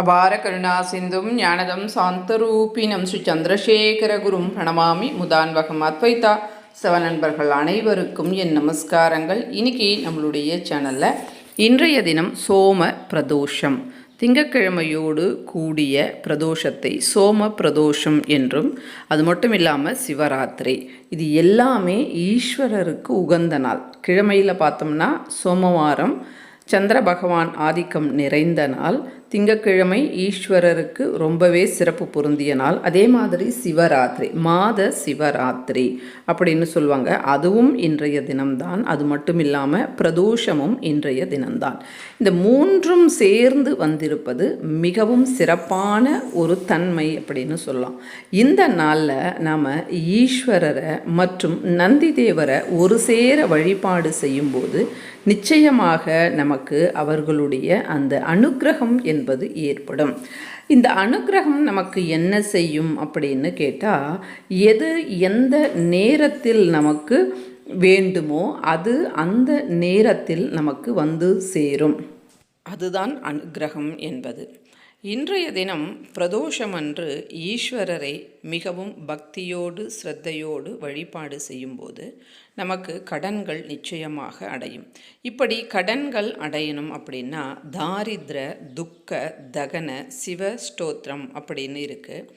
அபார கருணா சிந்தும் ஞானதம் சாந்தரூபினம் ஸ்ரீ சந்திரசேகர குரும் பிரணமாமி முதான்வகம் அத்வைதா. சவ நண்பர்கள் அனைவருக்கும் என் நமஸ்காரங்கள். இன்னைக்கு நம்மளுடைய சேனலில் இன்றைய தினம் சோம பிரதோஷம். திங்கக்கிழமையோடு கூடிய பிரதோஷத்தை சோம பிரதோஷம் என்றும் அது மட்டும் இல்லாமல் சிவராத்திரி. இது எல்லாமே ஈஸ்வரருக்கு உகந்த நாள். கிழமையில் பார்த்தோம்னா சோமவாரம் சந்திர பகவான் ஆதிக்கம் நிறைந்த நாள். திங்கக்கிழமை ஈஸ்வரருக்கு ரொம்பவே சிறப்பு பொருந்திய நாள். அதே மாதிரி சிவராத்திரி மாத சிவராத்திரி அப்படின்னு சொல்லுவாங்க. அதுவும் இன்றைய தினம்தான். அது மட்டும் இல்லாமல் பிரதோஷமும் இன்றைய தினம்தான். இந்த மூன்றும் சேர்ந்து வந்திருப்பது மிகவும் சிறப்பான ஒரு தன்மை அப்படின்னு சொல்லலாம். இந்த நாளில் நாம் ஈஸ்வரரை மற்றும் நந்தி தேவரை ஒரு சேர வழிபாடு செய்யும்போது நிச்சயமாக நமக்கு அவர்களுடைய அந்த அனுக்கிரகம் என்பது ஏற்படும். இந்த அனுக்கிரகம் நமக்கு என்ன செய்யும் அப்படின்னு கேட்டால் எது எந்த நேரத்தில் நமக்கு வேண்டுமோ அது அந்த நேரத்தில் நமக்கு வந்து சேரும். அதுதான் அனுக்கிரகம் என்பது. இன்றைய தினம் பிரதோஷம் அன்று ஈஸ்வரரை மிகவும் பக்தியோடு ஸ்ரத்தையோடு வழிபாடு செய்யும்போது நமக்கு கடன்கள் நிச்சயமாக அடையும். இப்படி கடன்கள் அடையணும் அப்படின்னா தாரித்ர துக்க தகன சிவ ஸ்தோத்திரம் அப்படின்னு இருக்குது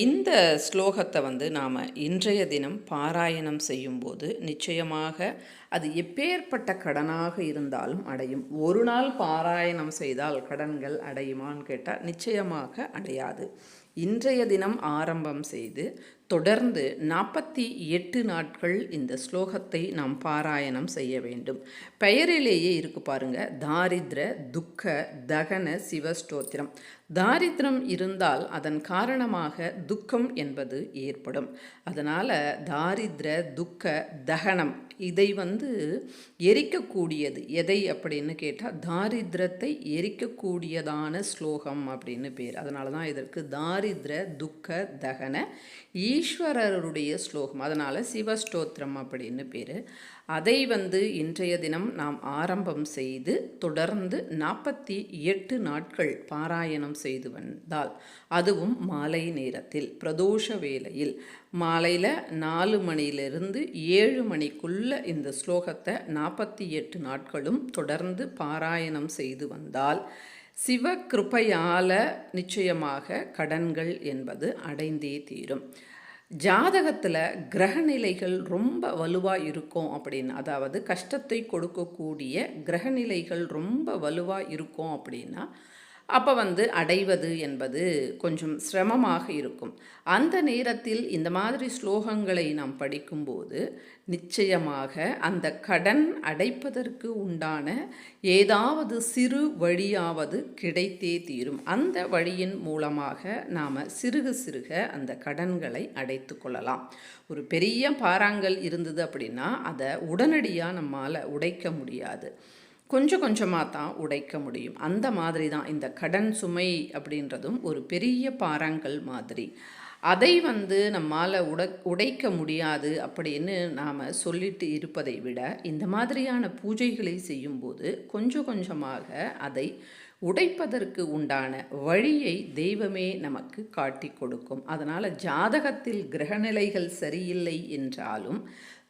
இந்த ஸ்லோகத்தை வந்து நாம் இன்றைய தினம் பாராயணம் செய்யும்போது நிச்சயமாக அது எப்பேற்பட்ட கடனாக இருந்தாலும் அடையும். ஒரு நாள் பாராயணம் செய்தால் கடன்கள் அடையுமான்னு கேட்டால் நிச்சயமாக அடையாது. இன்றைய தினம் ஆரம்பம் செய்து தொடர்ந்து நாற்பத்தி எட்டு நாட்கள் இந்த ஸ்லோகத்தை நாம் பாராயணம் செய்ய வேண்டும். பெயரிலேயே இருக்கு பாருங்க. தாரித்ர துக்க தகன சிவஸ்தோத்திரம். தாரித்திரம் இருந்தால் அதன் காரணமாக துக்கம் என்பது ஏற்படும். அதனால் தாரித்ர துக்க தகனம் இதை வந்து எரிக்கக்கூடியது. எதை அப்படின்னு கேட்டால் தாரித்திரத்தை எரிக்கக்கூடியதான ஸ்லோகம் அப்படின்னு பேர். அதனால தான் இதற்கு தாரித்ர துக்க தகன ஈஸ்வரருடைய ஸ்லோகம். அதனால் சிவஸ்தோத்திரம் அப்படின்னு பேர். அதை வந்து இன்றைய தினம் நாம் ஆரம்பம் செய்து தொடர்ந்து நாற்பத்தி எட்டு நாட்கள் பாராயணம் செய்து வந்தால் அதுவும் மாலை நேரத்தில் பிரதோஷ வேளையில். மாலையில் நாலு மணியிலிருந்து ஏழு மணிக்குள்ள இந்த ஸ்லோகத்தை நாற்பத்தி எட்டு நாட்களும் தொடர்ந்து பாராயணம் செய்து வந்தால் சிவ கிருப்பையால நிச்சயமாக கடன்கள் என்பது அடைந்தே தீரும். ஜாதகத்தில் கிரகநிலைகள் ரொம்ப வலுவாக இருக்கும் அப்படின்னு அதாவது கஷ்டத்தை கொடுக்கக்கூடிய கிரகநிலைகள் ரொம்ப வலுவாக இருக்கும் அப்படின்னா அப்போ வந்து அடைவது என்பது கொஞ்சம் சிரமமாக இருக்கும். அந்த நேரத்தில் இந்த மாதிரி ஸ்லோகங்களை நாம் படிக்கும்போது நிச்சயமாக அந்த கடன் அடைப்பதற்கு உண்டான ஏதாவது சிறு வழியாவது கிடைத்தே தீரும். அந்த வழியின் மூலமாக நாம் சிறுக சிறுக அந்த கடன்களை அடைத்து கொள்ளலாம். ஒரு பெரிய பாறாங்கல் இருந்தது அப்படின்னா அதை உடனடியாக நம்மால் உடைக்க முடியாது. கொஞ்சம் கொஞ்சமாக தான் உடைக்க முடியும். அந்த மாதிரி தான் இந்த கடன் சுமை அப்படின்றதும் ஒரு பெரிய பாறாங்கல் மாதிரி. அதை வந்து நம்மால் உட உடைக்க முடியாது அப்படின்னு நாம் சொல்லிட்டு இருப்பதை விட இந்த மாதிரியான பூஜைகளை செய்யும்போது கொஞ்சம் கொஞ்சமாக அதை உடைப்பதற்கு உண்டான வழியை தெய்வமே நமக்கு காட்டி கொடுக்கும். அதனால் ஜாதகத்தில் கிரகநிலைகள் சரியில்லை என்றாலும்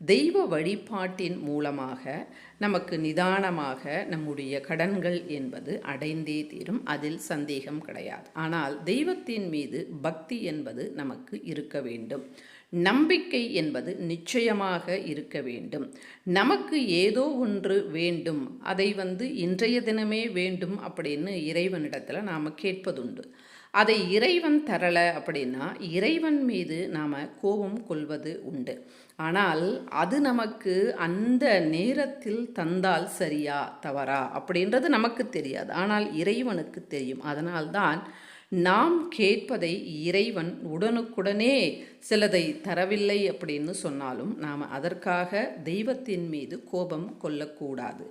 தெய்வ வழிபாட்டின் மூலமாக நமக்கு நிதானமாக நம்முடைய கடன்கள் என்பது அடைந்தே தீரும். அதில் சந்தேகம் கிடையாது. ஆனால் தெய்வத்தின் மீது பக்தி என்பது நமக்கு இருக்க வேண்டும். நம்பிக்கை என்பது நிச்சயமாக இருக்க வேண்டும். நமக்கு ஏதோ ஒன்று வேண்டும். அதை வந்து இன்றைய தினமே வேண்டும் அப்படின்னு இறைவனிடத்தில் நாம் கேட்பதுண்டு. அதை இறைவன் தரலை அப்படின்னா இறைவன் மீது நாம் கோபம் கொள்வது உண்டு. ஆனால் அது நமக்கு அந்த நேரத்தில் தந்தால் சரியா தவறா அப்படின்றது நமக்கு தெரியாது. ஆனால் இறைவனுக்கு தெரியும். அதனால்தான் நாம் கேட்பதை இறைவன் உடனுக்குடனே சிலதை தரவில்லை அப்படின்னு சொன்னாலும் நாம் அதற்காக தெய்வத்தின் மீது கோபம் கொள்ளக்கூடாது.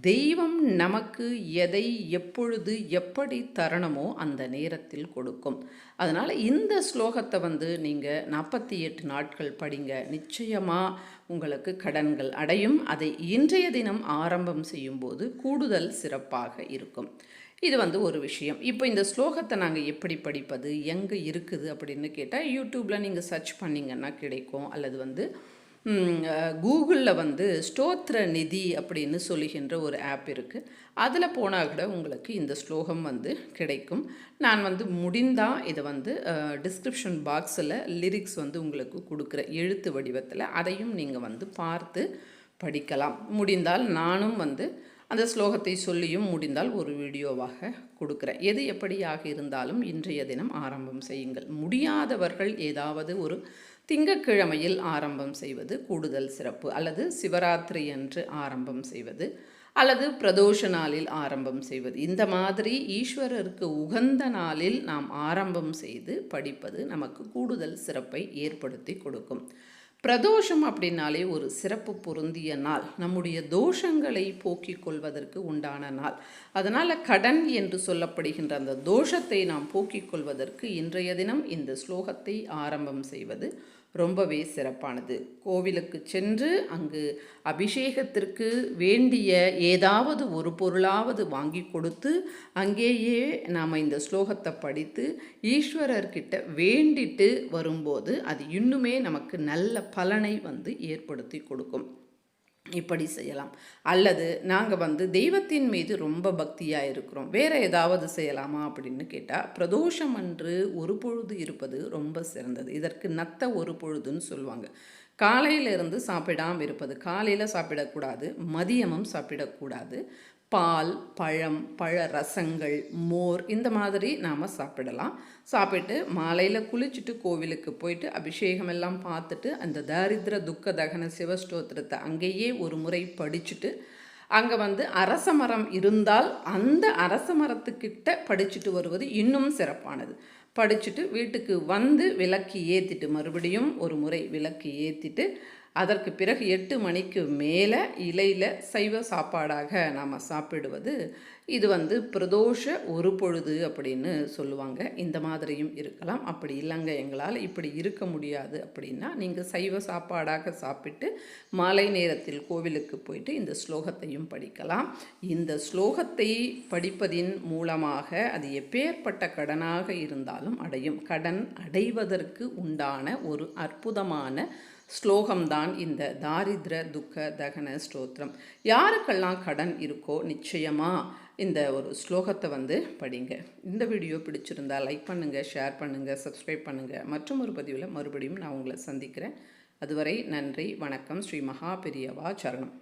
தெய்வம் நமக்கு எதை எப்பொழுது எப்படி தரணுமோ அந்த நேரத்தில் கொடுக்கும். அதனால் இந்த ஸ்லோகத்தை வந்து நீங்கள் நாற்பத்தி எட்டு நாட்கள் படிங்க. நிச்சயமாக உங்களுக்கு கடன்கள் அடையும். அதை இன்றைய தினம் ஆரம்பம் செய்யும்போது கூடுதல் சிறப்பாக இருக்கும். இது வந்து ஒரு விஷயம். இப்போ இந்த ஸ்லோகத்தை நாங்கள் எப்படி படிப்பது எங்கே இருக்குது அப்படின்னு கேட்டால் யூடியூப்பில் நீங்கள் சர்ச் பண்ணிங்கன்னா கிடைக்கும். அல்லது வந்து கூகுளில் வந்து ஸ்தோத்திர நிதி அப்படின்னு சொல்லுகின்ற ஒரு ஆப் இருக்குது அதில் போனால் கூட உங்களுக்கு இந்த ஸ்லோகம் வந்து கிடைக்கும். நான் வந்து முடிந்தால் இதை வந்து டிஸ்கிரிப்ஷன் பாக்ஸில் லிரிக்ஸ் வந்து உங்களுக்கு கொடுக்குற எழுத்து வடிவத்தில் அதையும் நீங்கள் வந்து பார்த்து படிக்கலாம். முடிந்தால் நானும் வந்து அந்த ஸ்லோகத்தை சொல்லியும் முடிந்தால் ஒரு வீடியோவாக கொடுக்குறேன். எது எப்படியாக இருந்தாலும் இன்றைய தினம் ஆரம்பம் செய்யுங்கள். முடியாதவர்கள் ஏதாவது ஒரு திங்கக்கிழமையில் ஆரம்பம் செய்வது கூடுதல் சிறப்பு. அல்லது சிவராத்திரி அன்று ஆரம்பம் செய்வது அல்லது பிரதோஷ நாளில் ஆரம்பம் செய்வது. இந்த மாதிரி ஈஸ்வரருக்கு உகந்த நாளில் நாம் ஆரம்பம் செய்து படிப்பது நமக்கு கூடுதல் சிறப்பை ஏற்படுத்தி கொடுக்கும். பிரதோஷம் அப்படின்னாலே ஒரு சிறப்பு பொருந்திய நாள். நம்முடைய தோஷங்களை போக்கிக் கொள்வதற்கு உண்டான நாள். அதனால் கடன் என்று சொல்லப்படுகின்ற அந்த தோஷத்தை நாம் போக்கிக் கொள்வதற்கு இன்றைய தினம் இந்த ஸ்லோகத்தை ஆரம்பம் செய்வது. ரொம்பவே சிறப்பானது. கோவிலுக்கு சென்று அங்கு அபிஷேகத்திற்கு வேண்டிய ஏதாவது ஒரு பொருளாவது வாங்கி கொடுத்து அங்கேயே நாம் இந்த ஸ்லோகத்தை படித்து ஈஸ்வரர்கிட்ட வேண்டிட்டு வரும்போது அது இன்னுமே நமக்கு நல்ல பலனை வந்து ஏற்படுத்தி கொடுக்கும். இப்படி செய்யலாம். அல்லது நாங்கள் வந்து தெய்வத்தின் மீது ரொம்ப பக்தியாக இருக்கிறோம். வேறு ஏதாவது செய்யலாமா அப்படின்னு கேட்டால் பிரதோஷம் அன்று ஒரு பொழுது இருப்பது ரொம்ப சிறந்தது. இதற்கு நத்த ஒரு பொழுதுன்னு சொல்லுவாங்க. காலையிலிருந்து சாப்பிடாமல் இருப்பது காலையில் சாப்பிடக்கூடாது மதியமும் சாப்பிடக்கூடாது. பால் பழம் பழ ரசங்கள் மோர் இந்த மாதிரி நாம் சாப்பிடலாம். சாப்பிட்டு மாலையில் குளிச்சுட்டு கோவிலுக்கு போயிட்டு அபிஷேகம் எல்லாம் பார்த்துட்டு அந்த தாரித்ர துக்க தகன சிவஸ்தோத்திரத்தை அங்கேயே ஒரு முறை படிச்சுட்டு அங்கே வந்து அரச மரம் இருந்தால் அந்த அரச மரத்துக்கிட்ட படிச்சுட்டு வருவது இன்னும் சிறப்பானது. படிச்சுட்டு வீட்டுக்கு வந்து விளக்கு ஏற்றிட்டு மறுபடியும் ஒரு முறை விளக்கு ஏற்றிட்டு அதற்கு பிறகு எட்டு மணிக்கு மேலே இலையில் சைவ சாப்பாடாக நாம் சாப்பிடுவது. இது வந்து பிரதோஷ ஒரு பொழுது அப்படின்னு சொல்லுவாங்க. இந்த மாதிரியும் இருக்கலாம். அப்படி இல்லைங்க எங்களால் இப்படி இருக்க முடியாது அப்படின்னா நீங்கள் சைவ சாப்பாடாக சாப்பிட்டு மாலை நேரத்தில் கோவிலுக்கு போயிட்டு இந்த ஸ்லோகத்தையும் படிக்கலாம். இந்த ஸ்லோகத்தை படிப்பதின் மூலமாக அது எப்பேற்பட்ட கடனாக இருந்தாலும் அடையும். கடன் அடைவதற்கு உண்டான ஒரு அற்புதமான ஸ்லோகம்தான் இந்த தாரித்ர துக்க தகன ஸ்தோத்திரம். யாருக்கெல்லாம் கடன் இருக்கோ நிச்சயமாக இந்த ஒரு ஸ்லோகத்தை வந்து படிங்க. இந்த வீடியோ பிடிச்சிருந்தா லைக் பண்ணுங்கள் ஷேர் பண்ணுங்கள் சப்ஸ்கிரைப் பண்ணுங்கள் மற்றும் ஒரு பதிவில் மறுபடியும் நான் உங்களை சந்திக்கிறேன். அதுவரை நன்றி வணக்கம். ஸ்ரீ மகா பெரியவா சரணம்.